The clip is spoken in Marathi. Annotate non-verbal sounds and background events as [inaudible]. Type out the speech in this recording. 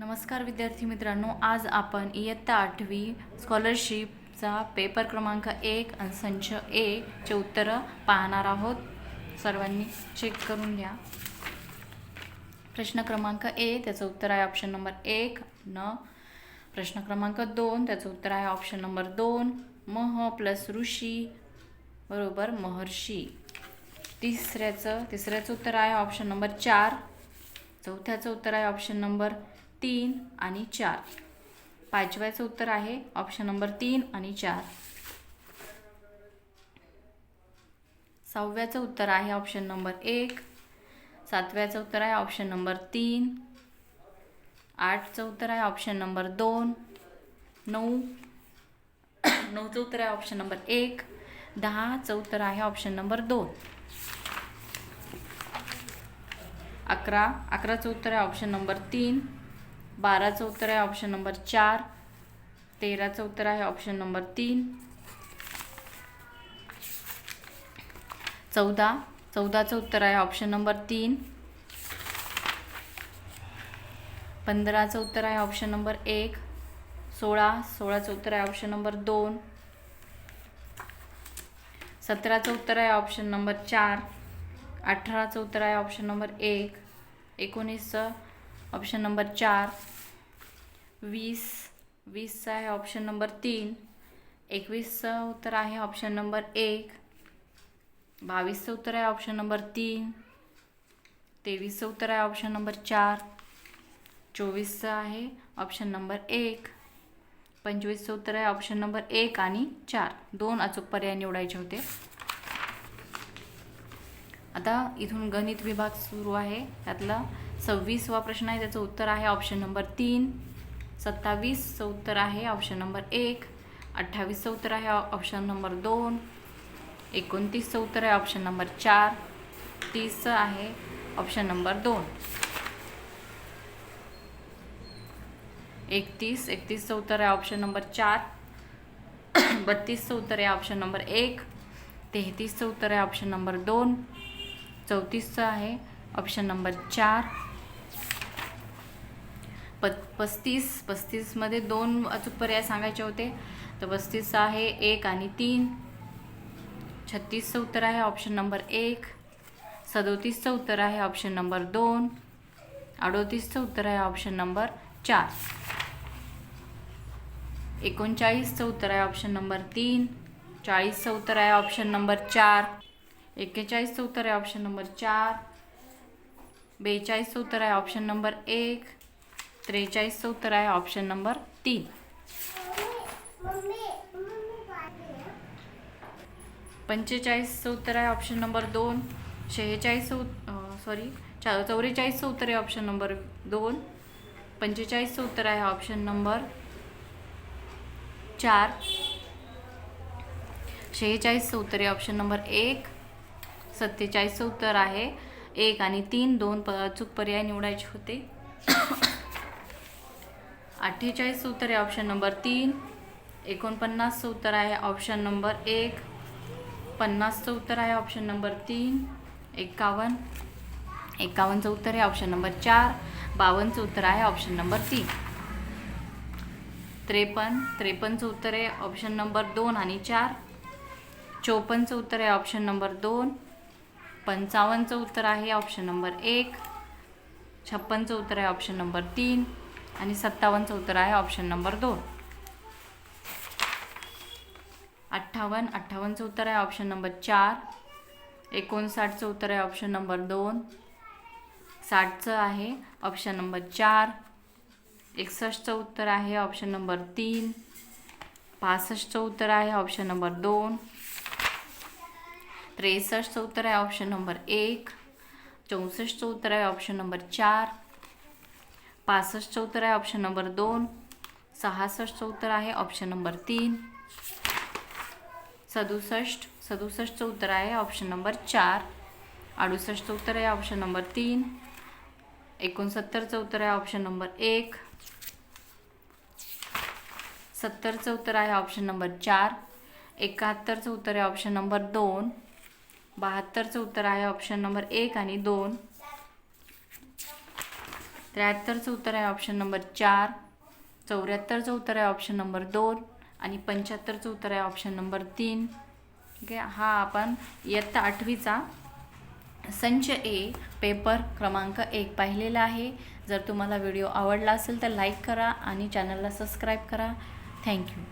नमस्कार विद्यार्थी मित्रांनो आज आपण इयत्ता आठवी स्कॉलरशिपचा पेपर क्रमांक एक आणि संच ए चे उत्तरं पाहणार आहोत. सर्वांनी चेक करून घ्या. प्रश्न क्रमांक ए त्याचं उत्तर आहे ऑप्शन नंबर एक न. प्रश्न क्रमांक दोन त्याचं उत्तर आहे ऑप्शन नंबर दोन मह प्लस ऋषी बरोबर महर्षी. तिसऱ्याचं तिसऱ्याचं उत्तर आहे ऑप्शन नंबर चार चौथ्याचं उत्तर आहे ऑप्शन नंबर तीन आणि चार. पाचव्याचं उत्तर आहे ऑप्शन नंबर तीन आणि चार. सहाव्याचं उत्तर आहे ऑप्शन नंबर एक. सातव्याचं उत्तर आहे ऑप्शन नंबर तीन. आठचं उत्तर आहे ऑप्शन नंबर दोन. नऊ. नऊचं उत्तर आहे ऑप्शन नंबर एक. दहाचं उत्तर आहे ऑप्शन नंबर दोन. अकरा. अकराचं उत्तर आहे ऑप्शन नंबर तीन. बाराचं उत्तर आहे ऑप्शन नंबर चार. तेराचं उत्तर आहे ऑप्शन नंबर तीन. चौदा. चौदाचं उत्तर आहे ऑप्शन नंबर तीन. पंधराचं उत्तर आहे ऑप्शन नंबर एक. सोळा. सोळाचं उत्तर आहे ऑप्शन नंबर दोन. सतराचं उत्तर आहे ऑप्शन नंबर चार. अठराचं उत्तर आहे ऑप्शन नंबर एक. एकोणीसचं ऑप्शन नंबर चार. वीस वीसचं आहे ऑप्शन नंबर तीन. एकवीसचं उत्तर आहे ऑप्शन नंबर एक. बावीसचं उत्तर आहे ऑप्शन नंबर तीन. तेवीसचं उत्तर आहे ऑप्शन नंबर चार. चोवीसचं आहे ऑप्शन नंबर एक. पंचवीसचं उत्तर आहे ऑप्शन नंबर एक आणि चार. दोन अचूक पर्याय निवडायचे होते. आता इथून गणित विभाग सुरू आहे. त्यातला सव्वीसवा प्रश्न आहे त्याचं उत्तर आहे ऑप्शन नंबर तीन. सत्तावीसचं उत्तर आहे ऑप्शन नंबर एक. अठ्ठावीसचं उत्तर आहे ऑप्शन नंबर दोन. एकोणतीसचं उत्तर आहे ऑप्शन नंबर चार. तीसचं आहे ऑप्शन नंबर दोन. एकतीस एकतीसचं उत्तर आहे ऑप्शन नंबर चार. [coughs] बत्तीसचं उत्तर आहे ऑप्शन नंबर एक. तेहतीसचं उत्तर आहे ऑप्शन नंबर दोन. चौतीसचं आहे ऑप्शन नंबर चार. प पस्तीस पस्तीसमध्ये दोन अचूक पर्याय सांगायचे होते. तर पस्तीस आहे एक आणि तीन. छत्तीसचं उत्तर आहे ऑप्शन नंबर एक. सदोतीसचं उत्तर आहे ऑप्शन नंबर दोन. अडोतीसचं उत्तर आहे ऑप्शन नंबर चार. एकोणचाळीसचं उत्तर आहे ऑप्शन नंबर तीन. चाळीसचं उत्तर आहे ऑप्शन नंबर चार. एक्केचाळीसचं उत्तर आहे ऑप्शन नंबर चार. बेचाळीसचं उत्तर आहे ऑप्शन नंबर एक. त्रेचाळीसचं उत्तर आहे ऑप्शन नंबर तीन. पंचेचाळीसचं उत्तर आहे ऑप्शन नंबर दोन. शेहेचाळीसचं उत सॉरी चा चौवेचाळीसचं उत्तर आहे ऑप्शन नंबर दोन. पंचेचाळीसचं उत्तर आहे ऑप्शन नंबर चार. शेहेचाळीसचं उत्तर आहे ऑप्शन नंबर एक. सत्तेचाळीसचं उत्तर आहे एक आणि तीन दोन प अचूक पर्याय निवडायचे होते. अठ्ठेचाळीसचं उत्तर आहे ऑप्शन नंबर तीन. एकोणपन्नासचं उत्तर आहे ऑप्शन नंबर एक. पन्नासचं उत्तर आहे ऑप्शन नंबर तीन. एकावन्न. एकावन्नचं उत्तर आहे ऑप्शन नंबर चार. बावन्नचं उत्तर आहे ऑप्शन नंबर तीन. त्रेपन्न. त्रेपन्नचं उत्तर आहे ऑप्शन नंबर दोन आणि चार. चोपन्नचं उत्तर आहे ऑप्शन नंबर दोन. पंचावन्नचं उत्तर आहे ऑप्शन नंबर एक. छप्पनचं उत्तर आहे ऑप्शन नंबर तीन. आणि सत्तावन्नचं उत्तर आहे ऑप्शन नंबर दोन. अठ्ठावन्न अठ्ठावन्नचं उत्तर आहे ऑप्शन नंबर चार. एकोणसाठचं उत्तर आहे ऑप्शन नंबर दोन. साठचं आहे ऑप्शन नंबर चार. एकसष्टचं उत्तर आहे ऑप्शन नंबर तीन. पासष्टचं उत्तर आहे ऑप्शन नंबर दोन. त्रेसष्टचं उत्तर आहे ऑप्शन नंबर एक. चौसष्टचं उत्तर आहे ऑप्शन नंबर चार. पासष्टचं उत्तर आहे ऑप्शन नंबर दोन. सहासष्टचं उत्तर आहे ऑप्शन नंबर तीन. सदुसष्ट सदुसष्टचं उत्तर आहे ऑप्शन नंबर चार. अडुसष्टचं उत्तर आहे ऑप्शन नंबर तीन. एकोणसत्तरचं उत्तर आहे ऑप्शन नंबर एक. सत्तरचं उत्तर आहे ऑप्शन नंबर चार. एकाहत्तरचं उत्तर आहे ऑप्शन नंबर दोन. बहात्तरचं उत्तर आहे ऑप्शन नंबर एक आणि दोन. त्र्याहत्तरचं उत्तर आहे ऑप्शन नंबर चार चौऱ्याहत्तरचं उत्तर आहे ऑप्शन नंबर दोन आणि पंच्याहत्तरचं उत्तर आहे ऑप्शन नंबर तीन. ठीक आहे? हा आपण इयत्ता आठवीचा संच ए पेपर क्रमांक एक पाहिलेला आहे. जर तुम्हाला व्हिडिओ आवडला असेल तर लाईक करा आणि चॅनलला सबस्क्राईब करा. थँक्यू